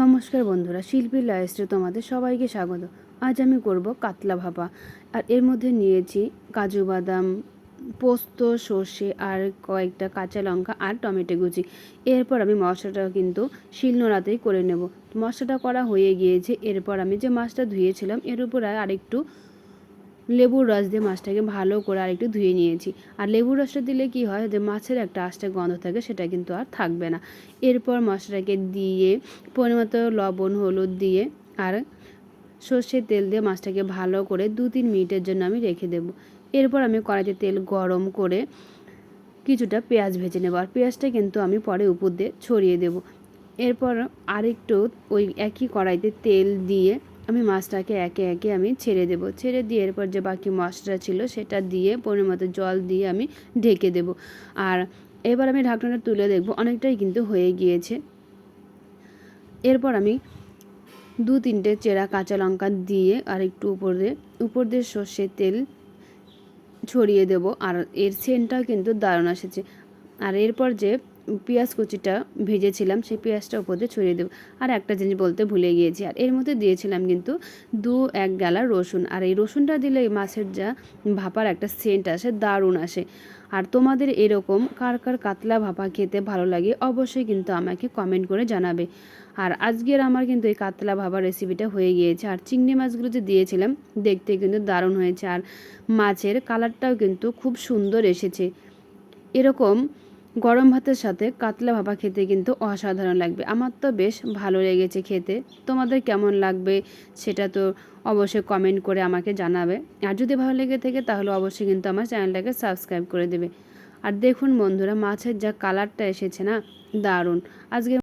নমস্কার বন্ধুরা শিল্পীর লাইস্টে তোমাদের সবাইকে স্বাগত। আজ আমি করব কাতলা ভাপা। আর এর মধ্যে নিয়েছি কাজু বাদাম, পোস্ত, সর্ষে আর কয়েকটা কাঁচা লঙ্কা আর টমেটো কুচি। এরপর আমি মশলাটা কিন্তু শিলনোড়াতেই করে নেব। মশলাটা করা হয়ে গিয়েছে। এরপর আমি যে মাছটা ধুয়েছিলাম, এর উপর আরেকটু লেবুর রস দিয়ে মাছটাকে ভালো করে আরেকটু ধুয়ে নিয়েছি। আর লেবুর রসটা দিলে কি হয় যে মাছের একটা আষ্টে গন্ধ থাকে, সেটা কিন্তু আর থাকবে না। এরপর মশলাটাকে দিয়ে পরিমতো লবণ, হলুদ দিয়ে আর সর্ষের তেল দিয়ে মাছটাকে ভালো করে দু তিন মিনিটের জন্য আমি রেখে দেব। এরপর আমি কড়াইতে তেল গরম করে কিছুটা পেঁয়াজ ভেজে নেব। আর পেঁয়াজটা কিন্তু আমি পরে উপর দিয়ে ছড়িয়ে দেব। এরপর আরেকটু ওই একই কড়াইতে তেল দিয়ে আমি মাছটাকে একে একে আমি ছেড়ে দেব। ছেড়ে দিয়ে এরপর যে বাকি মশলা ছিল সেটা দিয়ে পরিমতো জল দিয়ে আমি ঢেকে দেব। আর এবার আমি ঢাকনাটা তুলে দেখব, অনেকটাই কিন্তু হয়ে গিয়েছে। এরপর আমি দু তিনটে চেরা কাঁচা লঙ্কা দিয়ে আর একটু উপর উপর দিয়ে সর্ষের তেল ছড়িয়ে দেব। আর এর সেন্টটাও কিন্তু দারুণ এসেছে। আর এরপর যে পেঁয়াজ কুচিটা ভেজেছিলাম, সেই পেঁয়াজটা উপর দিয়ে ছড়িয়ে দেবো। আর একটা জিনিস বলতে ভুলে গিয়েছি, আর এর মধ্যে দিয়েছিলাম কিন্তু দু এক গালা রসুন। আর এই রসুনটা দিলে মাছের যা ভাপার একটা সেন্ট আসে, দারুণ আসে। আর তোমাদের এরকম কার কার কাতলা ভাপা খেতে ভালো লাগে অবশ্যই কিন্তু আমাকে কমেন্ট করে জানাবে। আর আজকের আমার কিন্তু এই কাতলা ভাপা রেসিপিটা হয়ে গিয়েছে। আর চিংড়ি মাছগুলো যে দিয়েছিলাম, দেখতে কিন্তু দারুণ হয়েছে। আর মাছের কালারটাও কিন্তু খুব সুন্দর এসেছে। এরকম গরম ভাতের সাথে কাতলা ভাপা খেতে কিন্তু অসাধারণ লাগবে। আমার তো বেশ ভালো লেগেছে খেতে। তোমাদের কেমন লাগবে সেটা তো অবশ্যই কমেন্ট করে আমাকে জানাবে। আর যদি ভালো লেগে থাকে তাহলে অবশ্যই কিন্তু আমার চ্যানেলটাকে সাবস্ক্রাইব করে দেবে। আর দেখুন বন্ধুরা, মাছের যা কালারটা এসেছে না, দারুণ। আজকে